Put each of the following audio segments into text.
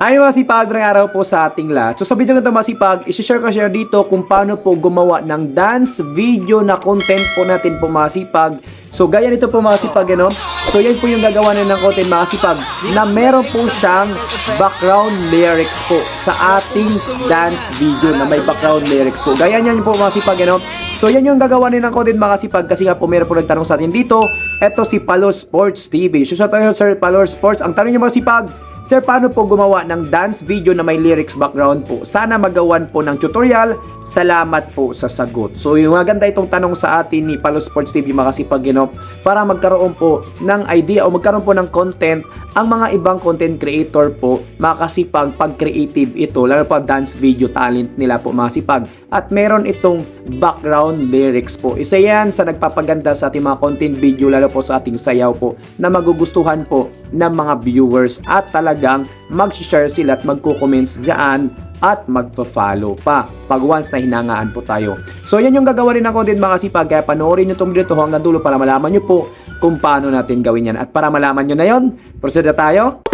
Ay mga sipag, magandang araw po sa ating lahat. So sa video ko ito mga sipag, isi-share ko share dito kung paano po gumawa ng dance video na content po natin po mga sipag. So gaya nito po mga sipag, ano? So yan po yung gagawa na ng content mga sipag na meron po siyang background lyrics po sa ating dance video na may background lyrics po. Gaya niyan po mga sipag, ano? So yan yung gagawa na ng content mga sipag kasi nga po meron po nagtanong sa atin dito. Eto si Palor Sports TV. So sa tayo Sir Palor Sports, ang tanong niyo mga sipag, Sir, paano po gumawa ng dance video na may lyrics background po? Sana magawan po ng tutorial. Salamat po sa sagot. So, yung maganda itong tanong sa atin ni Palo Sports TV makasipag, you know, para magkaroon po ng idea o magkaroon po ng content ang mga ibang content creator po makasipag pag creative ito lalo pa dance video talent nila po makasipag at meron itong background lyrics po isa yan sa nagpapaganda sa ating mga content video lalo po sa ating sayaw po na magugustuhan po ng mga viewers at talagang mag-share sila at magko-comments dyan at magpa-follow pa pag once na hinangaan po tayo. So yan yung gagawa rin ng content mga sipag kaya panoorin nyo itong video hanggang dulo para malaman nyo po kung paano natin gawin yan. At para malaman nyo na yon, proceed na tayo.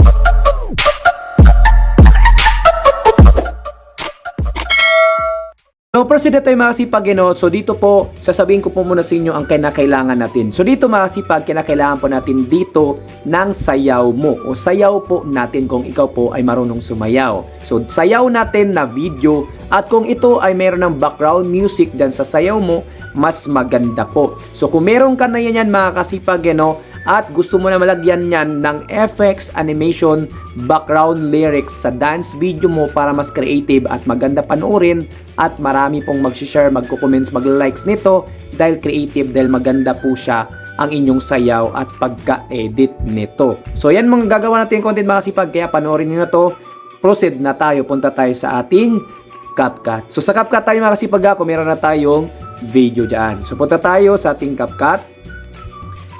So, proceed na tayo mga you know. So, dito po, sasabihin ko po muna sa inyo ang kinakailangan natin. So, dito mga sipag, kinakailangan po natin dito ng sayaw mo. O sayaw po natin kung ikaw po ay marunong sumayaw. So, sayaw natin na video. At kung ito ay meron ng background music dan sa sayaw mo, mas maganda po. So, kung meron ka na yan, yan mga kasipag, you know, at gusto mo na malagyan yan ng FX animation background lyrics sa dance video mo para mas creative at maganda panoorin at marami pong mag-share, magko-comments, mag-likes nito dahil creative dahil maganda po siya ang inyong sayaw at pagka-edit nito. So yan mga gagawa natin content mga sipag kaya panoorin niyo na to. Proceed na tayo, punta tayo sa ating CapCut. So sa CapCut tayo mga kasipag ako, meron na tayong video dyan. So punta tayo sa ating CapCut.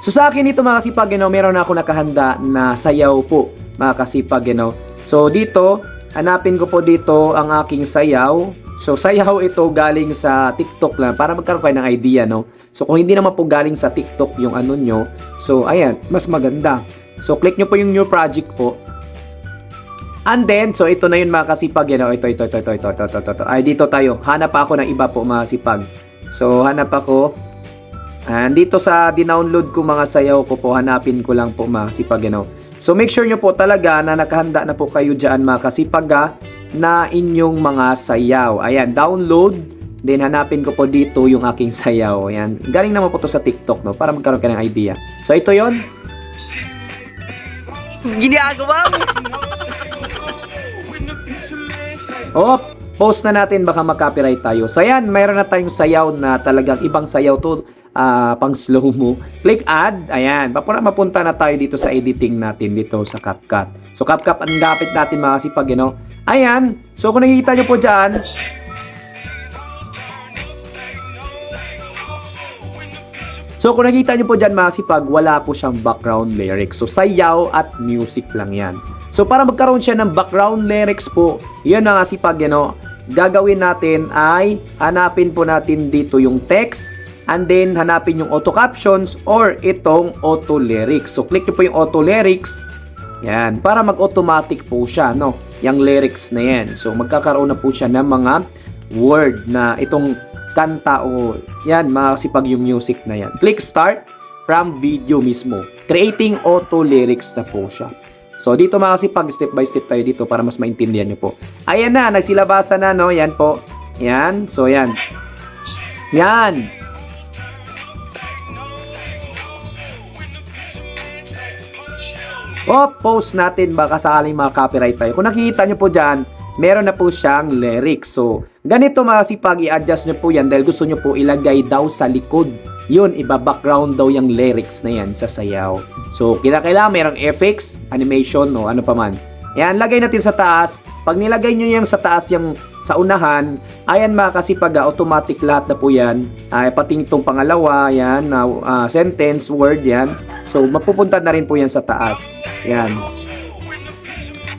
So sa akin dito mga kasipag, you know, meron na ako nakahanda na sayaw po mga kasipag, you know. So dito, hanapin ko po dito ang aking sayaw. So sayaw ito galing sa TikTok lang para magkaroon kayo ng idea, no. So kung hindi naman po galing sa TikTok yung ano nyo, so ayan, mas maganda. So click nyo po yung new project po. And then, so ito na yun mga kasipag. You know? Ito, ito, ito, ito, ito, ito, ito, ito. Ay, dito tayo. Hanap ako ng iba po mga sipag. So, hanap ako. And dito sa dinownload ko mga sayaw ko po, hanapin ko lang po mga kasipag, you know. So, make sure nyo po talaga na nakahanda na po kayo dyan mga kasipag, ha, na inyong mga sayaw. Ayan, download. Then, hanapin ko po dito yung aking sayaw. Ayan. Galing naman po to sa TikTok, no? Para magkaroon ka ng idea. So, ito yon Ginagawa mo. Oh, post na natin baka mag-copyright tayo. So yan, mayroon na tayong sayaw na talagang ibang sayaw to ah, pang slow mo. Click add. Ayan, papuna mapunta na tayo dito sa editing natin dito sa CapCut. So CapCut ang gapit natin mga sipag, you. Ayan. So kung nakikita nyo po dyan, So kung nakita nyo po dyan mga sipag, wala po siyang background lyrics. So sayaw at music lang yan. So para magkaroon siya ng background lyrics po, yan mga sipag, you know, gagawin natin ay hanapin po natin dito yung text and then hanapin yung auto captions or itong auto lyrics. So click nyo po yung auto lyrics. Yan, para mag-automatic po siya, no? Yung lyrics na yan. So magkakaroon na po siya ng mga word na itong kanta o yan, mga kasipag yung music na yan. Click start from video mismo. Creating auto lyrics na po siya. So dito mga step by step tayo dito para mas maintindihan nyo po. Ayan na, nagsilabasa na no, yan po. Yan, so yan. Yan. O, post natin baka sakaling mga copyright tayo. Kung nakikita nyo po dyan, meron na po siyang lyrics. So, ganito mga sipag, i-adjust nyo po yan dahil gusto nyo po ilagay daw sa likod. Yun, iba-background daw yung lyrics na yan sa sayaw. So, kinakailangan merong FX, animation, o ano pa man. Yan, lagay natin sa taas. Pag nilagay nyo yung sa taas yung sa unahan, ayan mga kasipag, ah, automatic lahat na po yan. Ay, pati itong pangalawa, yan, na ah, sentence, word, yan. So, mapupunta na rin po yan sa taas. Yan.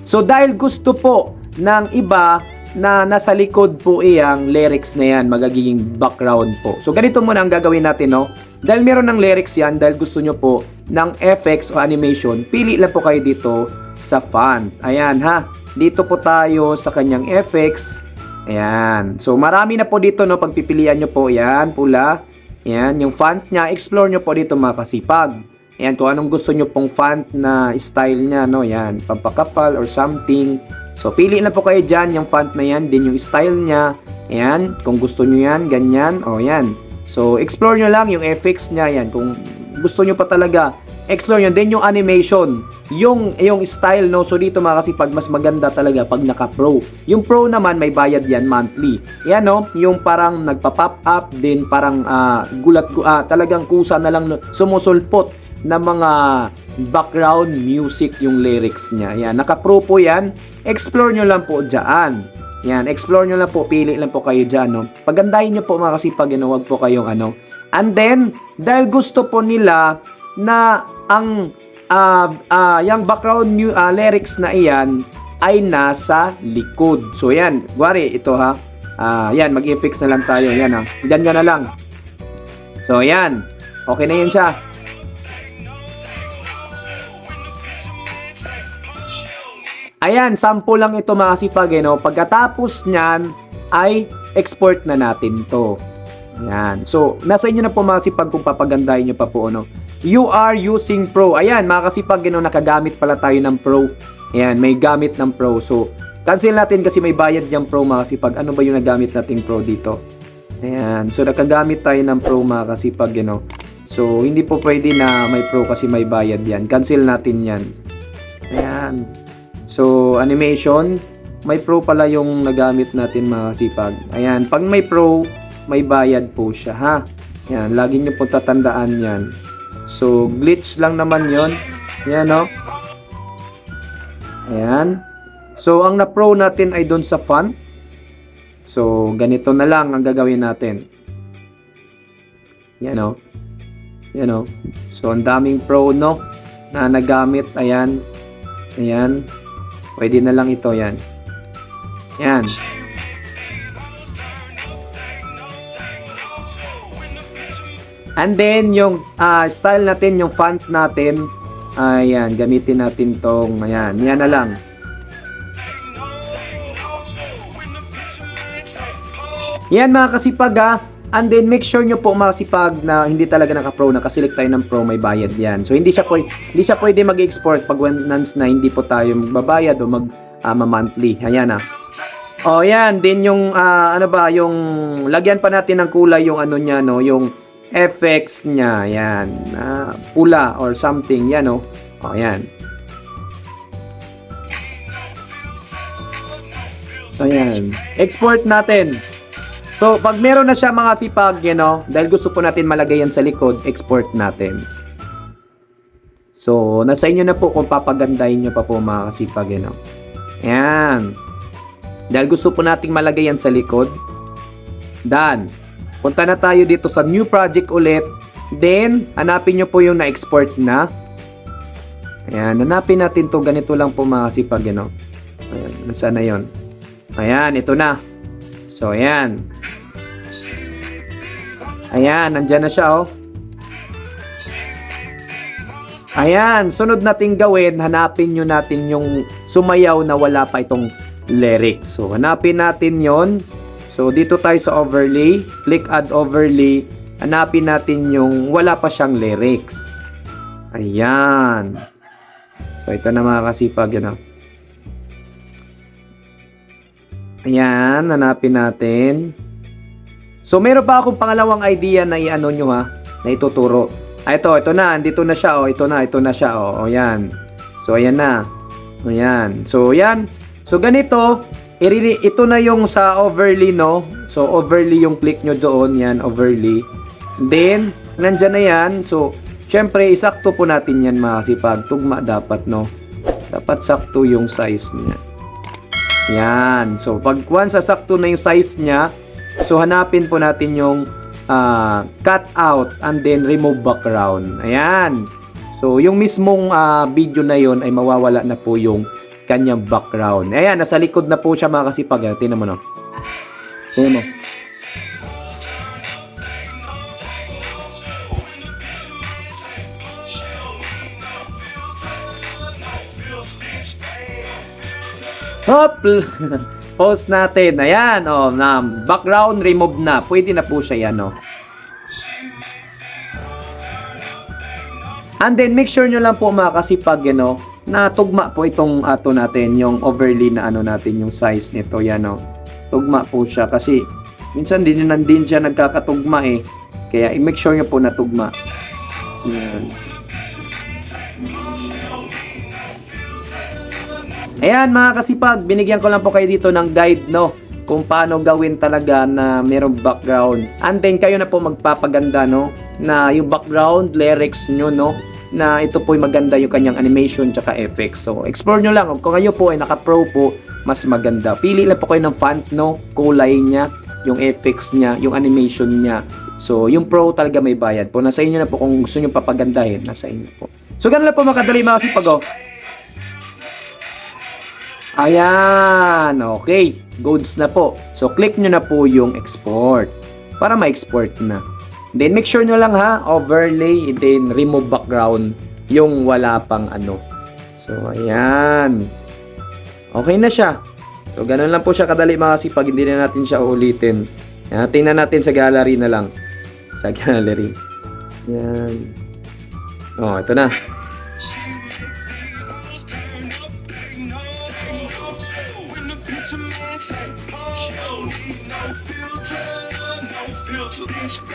So, dahil gusto po ng iba na nasa likod po iyang lyrics na yan, magaging background po. So, ganito muna ang gagawin natin, no? Dahil meron ng lyrics yan, dahil gusto nyo po ng effects o animation, pili lang po kayo dito sa font. Ayan ha. Dito po tayo sa kanyang effects. Ayan. So marami na po dito no pagpipilian nyo po. Ayan, pula. Ayan, yung font niya, explore nyo po dito mga kasipag. Ayan, kung anong gusto nyo pong font na style niya, no? Ayan, pampakapal or something. So, pili na po kayo dyan, yung font na yan, din yung style niya. Ayan, kung gusto nyo yan, ganyan, o yan. So, explore nyo lang yung effects niya, yan. Kung gusto nyo pa talaga, explore nyo. Then yung animation, yung, yung style, no? So, dito mga kasipag, mas maganda talaga pag naka-pro. Yung pro naman, may bayad yan monthly. Yan, no? Yung parang nagpa-pop up, din parang ah, gulat, gu- ah, talagang kusa na lang sumusulpot na mga background music yung lyrics niya. Yan, naka-pro po yan. Explore nyo lang po dyan. Yan, explore nyo lang po, pili lang po kayo dyan, no? Pagandahin nyo po mga kasipag, ano, wag po kayong ano. And then, dahil gusto po nila na ang ah ah, yung background mu- ah, lyrics na iyan ay nasa likod. So, yan, guwari, ito ha. Ah, yan, mag-fix na lang tayo. Yan ha. Diyan na lang. So, yan. Okay na yan siya. Ayan, sample lang ito mga kasipag, eh, no? Pagkatapos niyan, ay export na natin to. Ayan. So, nasa inyo na po mga kasipag kung papagandahin nyo pa po, ano? You are using Pro. Ayan, mga kasipag, you know, nakagamit pala tayo ng Pro. Ayan, may gamit ng Pro. So, cancel natin kasi may bayad yung Pro, mga kasipag. Ano ba yung nagamit nating Pro dito? Ayan. So, nakagamit tayo ng Pro, mga kasipag, you know. So, hindi po pwede na may Pro kasi may bayad yan. Cancel natin yan. Ayan. So, animation, may pro pala yung nagamit natin mga kasipag. Ayan, pag may pro, may bayad po siya ha. Ayan, lagi nyo po tatandaan yan. So, glitch lang naman yon Ayan, no? Ayan. So, ang na-pro natin ay doon sa font. So, ganito na lang ang gagawin natin. Yan, no? Yan, no? So, ang daming pro, no? Na nagamit. Ayan. Ayan. Pwede na lang ito, yan. Yan. And then, yung ah, style natin, yung font natin, ayan, gamitin natin tong, ayan, yan na lang. Yan mga kasipag ha. And then make sure nyo po mga kasipag na hindi talaga naka-pro, nakaselect tayo ng pro, may bayad yan. So hindi siya pwede, hindi siya pwede mag-export pag once na hindi po tayo magbabayad o mag ah, monthly. Ayan ha. Oh, yan. Din yung ah, ano ba, yung lagyan pa natin ng kulay yung ano niya no, yung effects niya. Yan. Ah, pula or something yan no. Oh, yan. Ayan. Export natin. So, pag meron na siya mga sipag, you know, dahil gusto po natin malagay yan sa likod, export natin. So, nasa inyo na po kung papagandahin nyo pa po mga kasipag, you know. Ayan. Dahil gusto po nating malagay yan sa likod, done. Punta na tayo dito sa new project ulit. Then, hanapin nyo po yung na-export na. Ayan, hanapin natin to Ganito lang po mga kasipag, you know. Ayan, nasaan na yun? Ayan, ito na. So, ayan. Ayan, nandyan na siya, oh. Ayan, sunod nating gawin, hanapin nyo natin yung sumayaw na wala pa itong lyrics. So, hanapin natin yon. So, dito tayo sa overlay. Click add overlay. Hanapin natin yung wala pa siyang lyrics. Ayan. So, ito na mga kasipag, yun, oh. Ayan, hanapin natin. So, meron pa akong pangalawang idea na i-ano nyo ha, na ituturo. Ah, ito, ito na, andito na siya, oh, ito na, ito na siya, oh, oh yan. So, ayan na. Ayan. So, yan. So, ganito, ito na yung sa overlay, no? So, overlay yung click nyo doon, yan, overlay. Then, nandyan na yan. So, syempre, isakto po natin yan mga kasipag. Tugma dapat, no? Dapat sakto yung size niya. Yan. So, pag once sasakto na yung size niya, so hanapin po natin yung ah, cut out and then remove background. Ayan. So, yung mismong ah, video na yon ay mawawala na po yung kanyang background. Ayan, nasa likod na po siya mga kasipag. Tingnan mo no. Tingnan mo. Hop! Post natin. Ayan, oh, na background remove na. Pwede na po siya yan, oh. And then, make sure nyo lang po mga kasipag, you know, na tugma po itong ato natin, yung overlay na ano natin, yung size nito, yan, oh. Tugma po siya kasi minsan din din siya nagkakatugma eh. Kaya i-make sure nyo po na tugma. Yan. Ayan mga kasipag, binigyan ko lang po kayo dito ng guide no kung paano gawin talaga na merong background. And then kayo na po magpapaganda no na yung background lyrics nyo no na ito po maganda yung kanyang animation tsaka effects. So explore nyo lang. Kung kayo po ay naka-pro po, mas maganda. Pili lang po kayo ng font no, kulay niya, yung effects niya, yung animation niya. So yung pro talaga may bayad po. Nasa inyo na po kung gusto nyo papagandahin, nasa inyo po. So ganun lang po makadali mga kasipag oh. Ayan, okay. Goods na po. So, click nyo na po yung export para ma-export na. Then, make sure nyo lang ha, overlay, then remove background yung wala pang ano. So, ayan. Okay na siya. So, ganun lang po siya kadali mga kasi hindi na natin siya ulitin. Ayan, tingnan natin sa gallery na lang. Sa gallery. Ayan. Oh, ito na.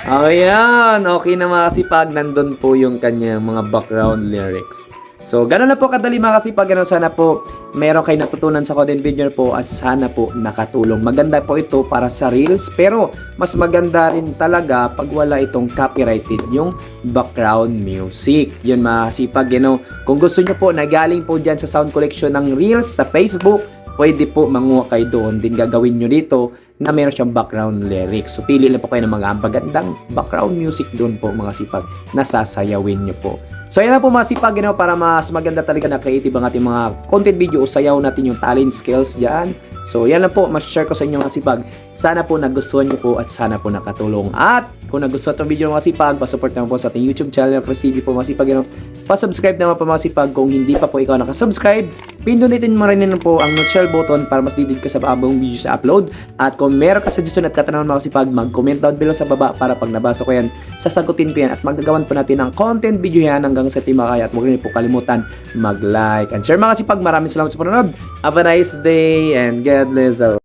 Ayan, okay na mga kasipag, nandun po yung kanyang mga background lyrics. So, ganun na po kadali mga kasipag, ganun sana po meron kayo natutunan sa content video po at sana po nakatulong. Maganda po ito para sa Reels, pero mas maganda rin talaga pag wala itong copyrighted yung background music. Yun mga kasipag, you know, kung gusto nyo po na galing po dyan sa sound collection ng Reels sa Facebook, pwede po manguha kayo doon. Din gagawin nyo dito na meron siyang background lyrics. So, pili lang po kayo ng mga magandang background music doon po mga sipag na sasayawin nyo po. So, yan lang po mga sipag you know, para mas maganda talaga na creative ang ating mga content video o sayaw natin yung talent skills dyan. So, yan lang po, mas-share ko sa inyo mga sipag. Sana po nagustuhan nyo po at sana po nakatulong. At kung nagustuhan itong video mga sipag, pasupport naman po sa ating YouTube channel, Chris TV po mga sipag. You know, pasubscribe naman po mga sipag kung hindi pa po ikaw nakasubscribe. Pindutin mo rin na po ang nutshell button para mas didid ka sa bagong video sa upload. At kung meron ka suggestion at katanungan mga sipag, mag-comment down below sa baba para pag nabasa ko yan, sasagutin ko yan at magagawan po natin ng content video yan hanggang sa timakay at huwag rin po kalimutan mag-like and share mga sipag. Maraming salamat sa panonood. Have a nice day and God bless all.